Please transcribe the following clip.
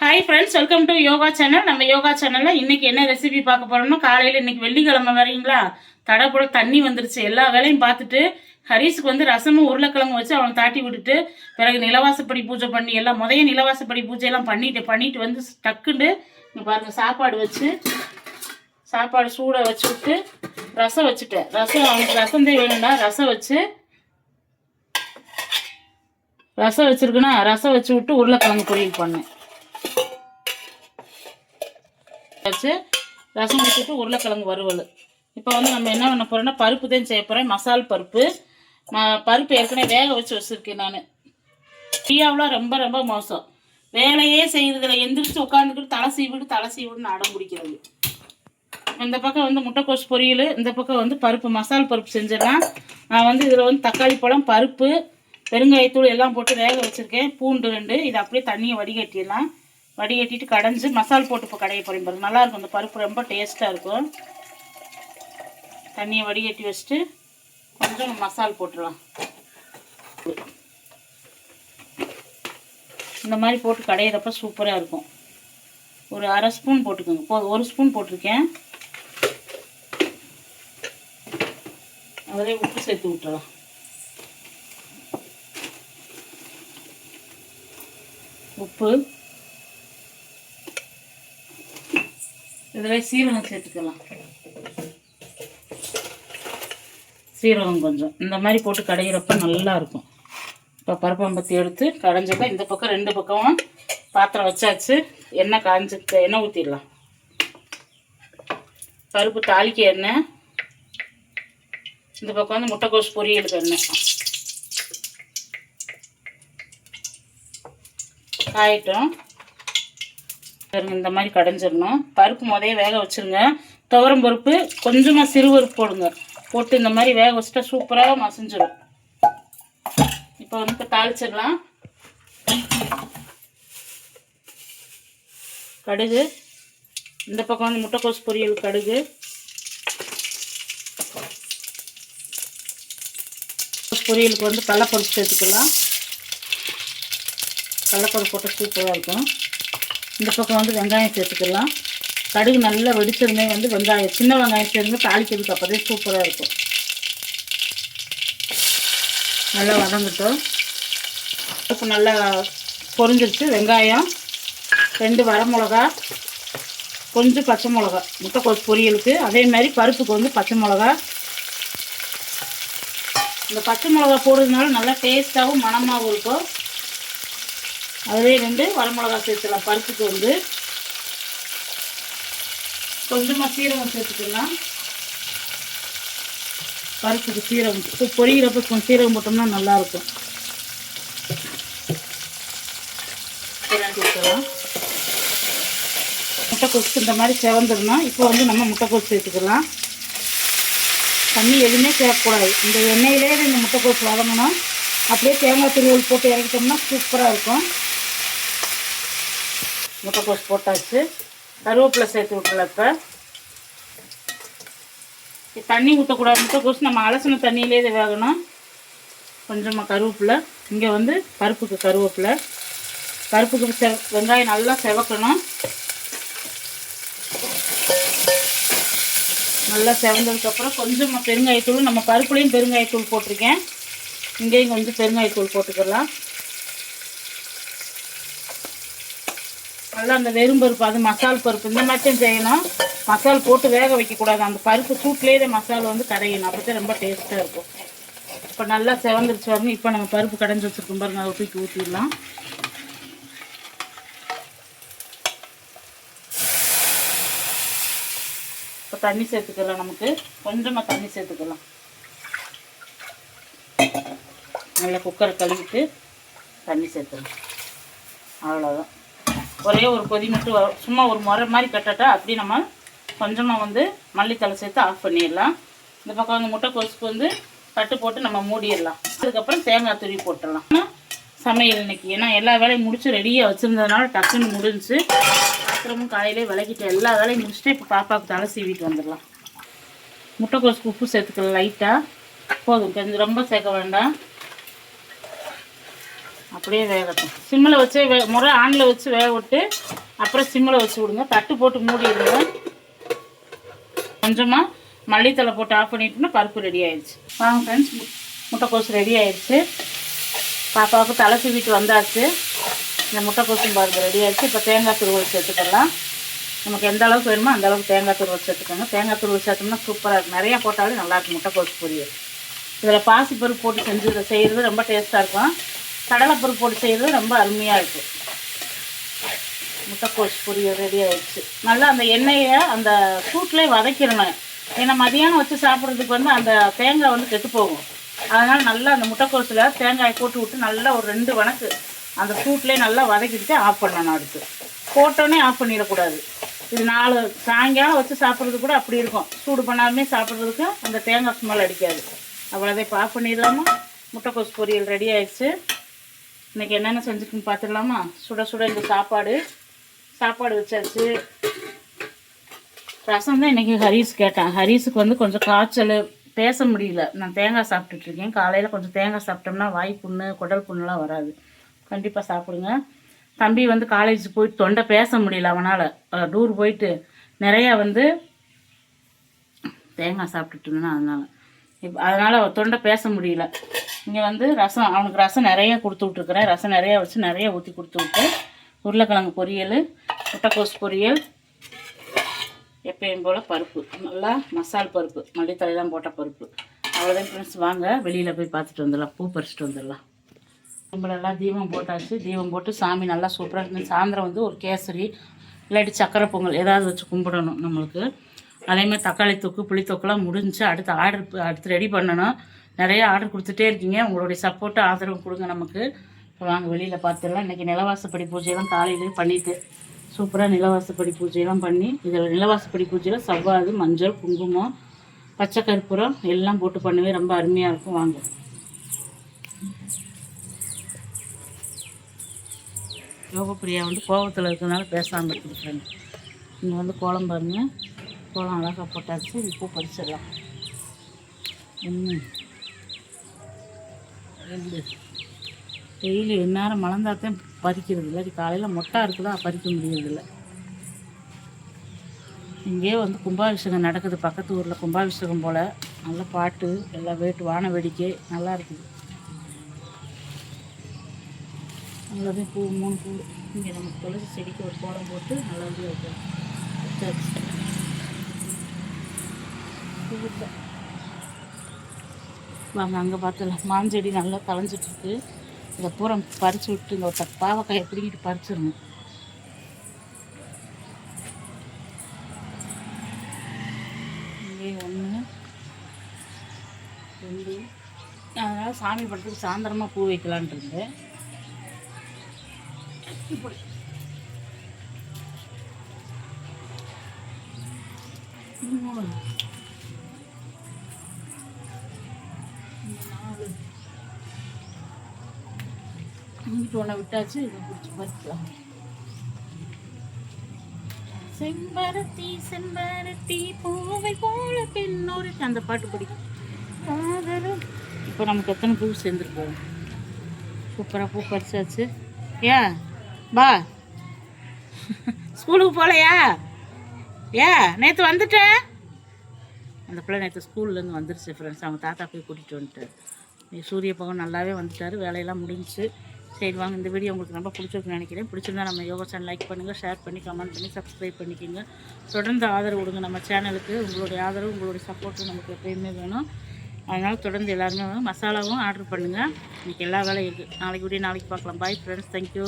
Hi friends welcome to yoga channel நம்ம yoga சேனலில் இன்னைக்கு என்ன ரெசிபி பார்க்க போறோம்னா காலையில் இன்னைக்கு வெள்ளிக்கிழமை வரீங்களா தடப்பட தண்ணி வந்துருச்சு. எல்லா வேலையும் பார்த்துட்டு ஹரீஸுக்கு வந்து ரசமும் உருளைக்கிழங்கு வச்சு அவனை தாட்டி விட்டுட்டு பிறகு நிலவாசப்படி பூஜை பண்ணி எல்லாம் முதைய நிலவாசப்படி பூஜை எல்லாம் பண்ணிட்டு பண்ணிட்டு வந்து டக்குண்டு இங்க பாருங்க சாப்பாடு வச்சு சாப்பாடு சூட வச்சு விட்டு ரசம் வச்சுட்டேன். ரசம் அவனுக்கு ரசம் தான் ரசம் வச்சு ரசம் வச்சிருக்குன்னா ரசம் வச்சு விட்டு உருளைக்கிழங்கு பொரியல் பண்ணேன். வச்சு ரசம் வச்சுட்டு உருளைக்கிழங்கு வறுவல். இப்போ வந்து நம்ம என்ன பண்ண போகிறோம்னா பருப்பு தான் செய்ய போகிறேன் மசால் பருப்பு. ம- பருப்பு ஏற்கனவே வேக வச்சு வச்சுருக்கேன் நான். டீயாவெலாம் ரொம்ப ரொம்ப மோசம். வேலையே செய்யறதுல எந்திரிச்சு உட்காந்துக்கிட்டு தலை சீவிட்டு தலை சீவிடுன்னு அடம் பிடிக்கிறது. இந்த பக்கம் வந்து முட்டைக்கோஸ் பொரியல் இந்த பக்கம் வந்து பருப்பு மசால் பருப்பு செஞ்சிடலாம். நான் வந்து இதில் வந்து தக்காளி பழம் பருப்பு பெருங்காயத்தூள் எல்லாம் போட்டு வேக வச்சுருக்கேன். பூண்டு ரெண்டு. இதை அப்படியே தண்ணியை வடிகட்டிடலாம். வடிகட்டிட்டு கடைஞ்சி மசால் போட்டு இப்போ கடைய போகிறேன் பாருங்கள் நல்லா இருக்கும் இந்த பருப்பு ரொம்ப டேஸ்ட்டாக இருக்கும். தண்ணியை வடிகட்டி வச்சுட்டு கொஞ்சம் மசால் போட்டுடலாம். இந்த மாதிரி போட்டு கடையிறப்ப சூப்பராக இருக்கும். ஒரு அரை ஸ்பூன் போட்டுக்கோங்க. போ ஒரு ஸ்பூன் போட்டிருக்கேன். அதிலே உப்பு சேர்த்து விட்டுறலாம் உப்பு. இதில் சீரகம் சேர்த்துக்கலாம். சீரகம் கொஞ்சம். இந்த மாதிரி போட்டு கடையிறப்ப நல்லா இருக்கும். இப்போ பருப்பம்பத்தி எடுத்து கடைஞ்சப்ப இந்த பக்கம் ரெண்டு பக்கமும் பாத்திரம் வச்சாச்சு. எண்ணெய் காய்ஞ்சி எண்ணெய் ஊற்றிடலாம் பருப்பு தாளிக்க எண்ணெய். இந்த பக்கம் வந்து முட்டைக்கோஸ் பொரியலுக்கு எண்ணெய். காயிட்டோம். பாருங்க இந்த மாதிரி கடைஞ்சிடணும். பருப்பு முதைய வேக வச்சிருங்க. துவரம் பருப்பு கொஞ்சமாக சிறுபருப்பு போடுங்க. போட்டு இந்த மாதிரி வேக வச்சுட்டா சூப்பராக மசிஞ்சிடும். இப்போ வந்து இப்போ தாளிச்சிடலாம். கடுகு. இந்த பக்கம் வந்து முட்டைக்கோஸ் பொரியல் கடுகு. பொரியலுக்கு வந்து கடலப்பருப்பு சேர்த்துக்கலாம். கடலப்பருப்பு போட்டால் சூப்பராக இருக்கும். இந்த பக்கம் வந்து வெங்காயம் சேர்த்துக்கலாம். கடுகு நல்லா வெடிச்சதுமே வந்து வெங்காயம் சின்ன வெங்காயம் சேர்ந்து தாளிக்கிறதுக்கு அப்போதே சூப்பராக இருக்கும். நல்லா வதங்கட்டும். இப்போ நல்லா பொரிஞ்சிருச்சு. வெங்காயம் ரெண்டு வரமிளகா கொஞ்சம் பச்சை மிளகா. முட்டைக்கோஸ் பொரியலுக்கு. அதே மாதிரி பருப்புக்கு வந்து பச்சை மிளகா. இந்த பச்சை மிளகா போடுறதுனால நல்லா டேஸ்ட்டாகவும் மணமாகவும் இருக்கும். அதுலேயே ரெண்டு வரமிளகா சேர்த்துக்கலாம் பருப்புக்கு வந்து கொஞ்சமாக சீரகம் சேர்த்துக்கலாம். பருப்புக்கு சீரகம் இப்போ பொரிகிறப்ப கொஞ்சம் சீரகம் போட்டோம்னா நல்லாயிருக்கும். சேர்த்துக்கலாம் இந்த மாதிரி செவந்துடணும் இப்போ வந்து நம்ம முட்டைக்கோஸ் சேர்த்துக்கலாம். தண்ணி எதுவுமே சேர்க்கக்கூடாது. இந்த எண்ணெயிலே இந்த முட்டைக்கோஸ் வதங்கணும். அப்படியே தேங்காய் துருவல் போட்டு இறக்கிட்டோம்னா சூப்பராக இருக்கும். முட்டைக்கோஸ் போட்டாச்சு. கருவேப்பிலை சேர்த்து விட்டுல இப்போ. தண்ணி ஊற்றக்கூடாது முட்டைக்கோஸ் நம்ம அலசின தண்ணியிலே இது வேகணும். கொஞ்சமாக கருவேப்பிலை. இங்கே வந்து பருப்புக்கு கருவேப்பிலை. பருப்புக்கு செவ வெங்காயம் நல்லா செவக்கணும். நல்லா செவந்ததுக்கப்புறம் கொஞ்சமாக பெருங்காயத்தூள் நம்ம பருப்புலேயும் பெருங்காயத்தூள் போட்டிருக்கேன். இங்கேயும் கொஞ்சம் பெருங்காயத்தூள் போட்டுக்கலாம். நல்லா அந்த வெறும் பருப்பு அது மசால் பருப்பு இந்த மாதிரி செய்யணும். மசால் போட்டு வேக வைக்கக்கூடாது. அந்த பருப்பு சூட்லேயே மசால் வந்து கரையணும். அப்போ தான் ரொம்ப டேஸ்ட்டாக இருக்கும். இப்போ நல்லா செவந்துருச்சு வரணும் இப்போ நம்ம பருப்பு கடைஞ்சி வச்சுருக்கோம் பாருங்க. அதை தூக்கி ஊற்றிடலாம் இப்போ தண்ணி சேர்த்துக்கலாம் நமக்கு. கொஞ்சமாக தண்ணி சேர்த்துக்கலாம். நல்லா குக்கரை கழுவிட்டு தண்ணி சேர்த்துடும் அவ்வளோதான் ஒரே ஒரு கொதி மட்டும் வரும். சும்மா ஒரு முறை மாதிரி கட்டட்டா அப்படி நம்ம கொஞ்சமாக வந்து மல்லித்தலை சேர்த்து ஆஃப் பண்ணிடலாம். இந்த பக்கம் வந்து முட்டைக்கோசுக்கு வந்து தட்டு போட்டு நம்ம மூடிடலாம். அதுக்கப்புறம் தேங்காய் துருவி போட்டுடலாம். சமையல் இன்னைக்கு. ஏன்னா எல்லா வேலையும் முடிச்சு ரெடியாக வச்சுருந்ததுனால டக்குன்னு முடிஞ்சுச்சு பாத்திரமும் காலையிலே விளக்கிட்டு எல்லா வேலையும் முடிச்சுட்டு இப்போ பாப்பாவுக்கு தலை சீவிட்டு வந்துடலாம். முட்டைக்கோசுக்கு உப்பு சேர்த்துக்கலாம் லைட்டாக போதும். கொஞ்சம் ரொம்ப சேர்க்க வேண்டாம். அப்படியே வேகட்டும். சிம்மில் வச்சே வே முறை ஆணில் வச்சு வேக விட்டு அப்புறம் சிம்மில் வச்சு விடுங்க. தட்டு போட்டு மூடிடுங்க கொஞ்சமாக மல்லித்தலை போட்டு ஆஃப் பண்ணிட்டோம்னா பருப்பு ரெடி ஆயிடுச்சு. வாங்க ஃப்ரெண்ட்ஸ் முட்டைக்கோசு ரெடி ஆயிடுச்சு. பாப்பாவுக்கு தலை சீவிட்டு வந்தாச்சு. இந்த முட்டைக்கோசும் பருப்பு ரெடி ஆயிடுச்சு. இப்போ தேங்காய் துருவல் சேர்த்துக்கலாம் நமக்கு எந்த அளவுக்கு வேணுமோ அந்த அளவுக்கு தேங்காய் துருவல் சேர்த்துக்கோங்க தேங்காய் துருவல் சேர்த்தோம்னா சூப்பராக இருக்கும். நிறையா போட்டாலும் நல்லாயிருக்கும் முட்டைக்கோசு பொரியல். இதில் பாசிப்பருப்பு போட்டு செஞ்சு செய்கிறது ரொம்ப டேஸ்ட்டாக இருக்கும். கடலைப்பருப்பு போட்டு செய்கிறது ரொம்ப அருமையாக இருக்கும் முட்டைக்கோஸ் பொரியல் ரெடி ஆகிடுச்சு நல்லா அந்த எண்ணெயை அந்த சூட்லேயே வதக்கிடணும். ஏன்னா மதியானம் வச்சு சாப்பிட்றதுக்கு வந்து அந்த தேங்காய் வந்து கெட்டு போகும். அதனால் நல்லா அந்த முட்டைக்கோஸில் தேங்காயை போட்டு விட்டு நல்லா ஒரு ரெண்டு வணக்கு அந்த சூட்லேயே நல்லா வதக்கிட்டு ஆஃப் பண்ணணும் அடுத்து. போட்டோன்னே ஆஃப் பண்ணிடக்கூடாது. இது நாலு சாயங்காலம் வச்சு சாப்பிட்றது கூட அப்படி இருக்கும். சூடு பண்ணாலுமே சாப்பிட்றதுக்கு அந்த தேங்காய் ஸ்மெல் அடிக்காது. அவ்வளோதான். இப்போ ஆஃப் பண்ணிடலாமா? முட்டைக்கோஸ் பொரியல் ரெடி ஆயிடுச்சு. இன்றைக்கி என்னென்ன செஞ்சுருக்குன்னு பார்த்துடலாமா? சுட சுட இந்த சாப்பாடு. சாப்பாடு வச்சாச்சு. ரசம் தான் இன்றைக்கி ஹரீஸ் கேட்டான். ஹரீஸுக்கு வந்து கொஞ்சம் காய்ச்சல். பேச முடியல. நான் தேங்காய் சாப்பிட்டுட்ருக்கேன் காலையில் கொஞ்சம் தேங்காய் சாப்பிட்டோம்னா வாய் புண்ணு குடல் புண்ணுலாம் வராது. கண்டிப்பாக சாப்பிடுங்க. தம்பி வந்து காலேஜ் போயிட்டு தொண்டை பேச முடியல அவனால். டூர் போயிட்டு நிறையா வந்து தேங்காய் சாப்பிட்டுட்டு இருந்தான் அதனால். இப்போ அதனால் தொண்டை பேச முடியல. இங்கே வந்து ரசம் அவனுக்கு ரசம் நிறைய கொடுத்து விட்ருக்குறேன் ரசம் நிறையா வச்சு நிறைய ஊற்றி கொடுத்து விட்டு உருளைக்கிழங்கு பொரியல் முட்டைக்கோஸ் பொரியல் எப்பயும் போல் பருப்பு. நல்லா மசால் பருப்பு மல்லித்தலைலாம் போட்ட பருப்பு. அவ்வளோதான் ஃப்ரெண்ட்ஸ் வாங்க வெளியில் போய் பார்த்துட்டு வந்துடலாம். பூ பறிச்சுட்டு வந்துடலாம். கும்பலெல்லாம் தீபம் போட்டாச்சு. தீபம் போட்டு சாமி நல்லா சூப்பராக இருந்து சாயந்தரம் வந்து ஒரு கேசரி இல்லாட்டி சக்கரை பொங்கல் ஏதாவது வச்சு கும்பிடணும் நம்மளுக்கு. அதேமாதிரி தக்காளி தொக்கு புளி தொக்குலாம் முடிஞ்சு அடுத்து ஆர்டர் அடுத்து ரெடி பண்ணணும். நிறைய ஆர்டர் கொடுத்துட்டே இருக்கீங்க. உங்களுடைய சப்போர்ட்டு ஆதரவு கொடுங்க நமக்கு. இப்போ வாங்க வெளியில் பார்த்துடலாம் இன்றைக்கி நிலவாசப்படி பூஜையெல்லாம் காலையிலேயே பண்ணிட்டு சூப்பராக நிலவாசப்படி பூஜையெல்லாம் பண்ணி இதில் நிலவாசப்படி பூஜையில் சவ்வாது மஞ்சள் குங்குமம் பச்சை கற்பூரம் எல்லாம் போட்டு பண்ணவே. ரொம்ப அருமையாக இருக்கும். வாங்க. யோகப்பிரியா வந்து கோபத்தில் இருக்கிறதுனால பேசாமல் இருக்குது ஃப்ரெண்ட் இங்கே வந்து கோலம் பாருங்க. கோலம் அழகாக போட்டாச்சு. இப்போ படிச்சிடலாம் பறிச்சிடலாம் ரெண்டு டெய்லி எந்நேரம் மலர்ந்தாத்தான் பறிக்கிறது இல்லை. காலையில் மொட்டா இருக்குதா பறிக்க முடியறதில்ல இங்கேயே வந்து கும்பாபிஷேகம் நடக்குது. பக்கத்து ஊரில் கும்பாபிஷேகம் போல். நல்ல பாட்டு எல்லாம் வேட்டு வான வேடிக்கை நல்லா இருக்குது. நல்லதே பூ மூணு பூ. இங்கே நமக்கு துளசி செடிக்கு ஒரு கோலம் போட்டு நல்லபடியாக வைக்கலாம் பூ வாங்க அங்கே பார்த்துலாம் மாஞ்செடி நல்லா தளைஞ்சிட்ருக்கு இந்த இதை பூரா பறித்து விட்டு இந்த ஒரு பாவக்காயை பிடிக்கிட்டு பறிச்சிடணும் இங்கே ஒன்று ரெண்டு. அதனால் சாமி படத்துக்கு சாயந்தரமாக பூ வைக்கலான் இருந்தேன். இப்படி மூணு. இங்கிட்டு ஒன்றை விட்டாச்சு இதை பிடிச்சி பறிக்கலாம். செம்பருத்தி செம்பருத்தி பூவை போல பெண்ணோரு அந்த பாட்டு பிடிக்கும் இப்போ நமக்கு எத்தனை பூ சேர்ந்துருப்போம் சூப்பராக பூ பறிச்சாச்சு. ஏ பா ஸ்கூலுக்கு போகலையா ஏ நேற்று வந்துட்டேன். அந்த பிள்ளை நேற்று ஸ்கூல்லேருந்து வந்துருச்சு ஃப்ரெண்ட்ஸ் அவங்க தாத்தா போய் கூட்டிகிட்டு வந்துட்டார். நீ சூரிய பகவான் நல்லாவே வந்துட்டார். வேலையெல்லாம் முடிஞ்சு சரி வாங்க இந்த வீடியோ உங்களுக்கு ரொம்ப பிடிச்சிருக்குன்னு நினைக்கிறேன். பிடிச்சிருந்தா நம்ம யோகா சேனல் லைக் பண்ணுங்கள் ஷேர் பண்ணி கமெண்ட் பண்ணி சப்ஸ்கிரைப் பண்ணிக்கோங்க. தொடர்ந்து ஆதரவு கொடுங்க நம்ம சேனலுக்கு உங்களுடைய ஆதரவு உங்களுடைய சப்போர்ட்டும் நமக்கு எப்பயுமே வேணும். அதனால் தொடர்ந்து எல்லாருமே மசாலாவும் ஆர்டர் பண்ணுங்கள் இன்றைக்கி எல்லா வேலையும் இருக்குது நாளைக்கு வீடியோ நாளைக்கு பார்க்கலாம். Bye friends thank you